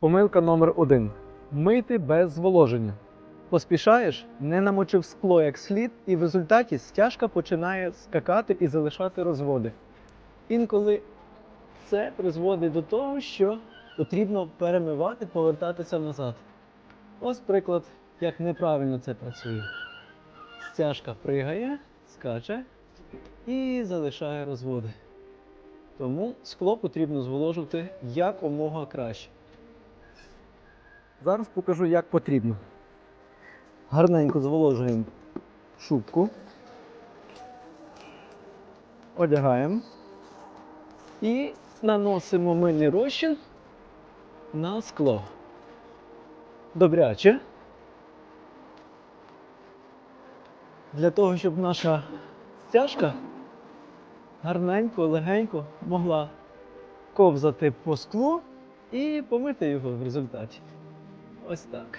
Помилка номер один. Мити без зволоження. Поспішаєш, не намочив скло як слід, і в результаті стяжка починає скакати і залишати розводи. Інколи це призводить до того, що потрібно перемивати, повертатися назад. Ось приклад, як неправильно це працює. Стяжка пригає, скаче і залишає розводи. Тому скло потрібно зволожувати якомога краще. Зараз покажу, як потрібно. Гарненько зволожуємо шубку. Одягаємо. І наносимо мильний розчин на скло. Добряче. Для того, щоб наша стяжка гарненько, легенько могла ковзати по склу і помити його в результаті. Ось так.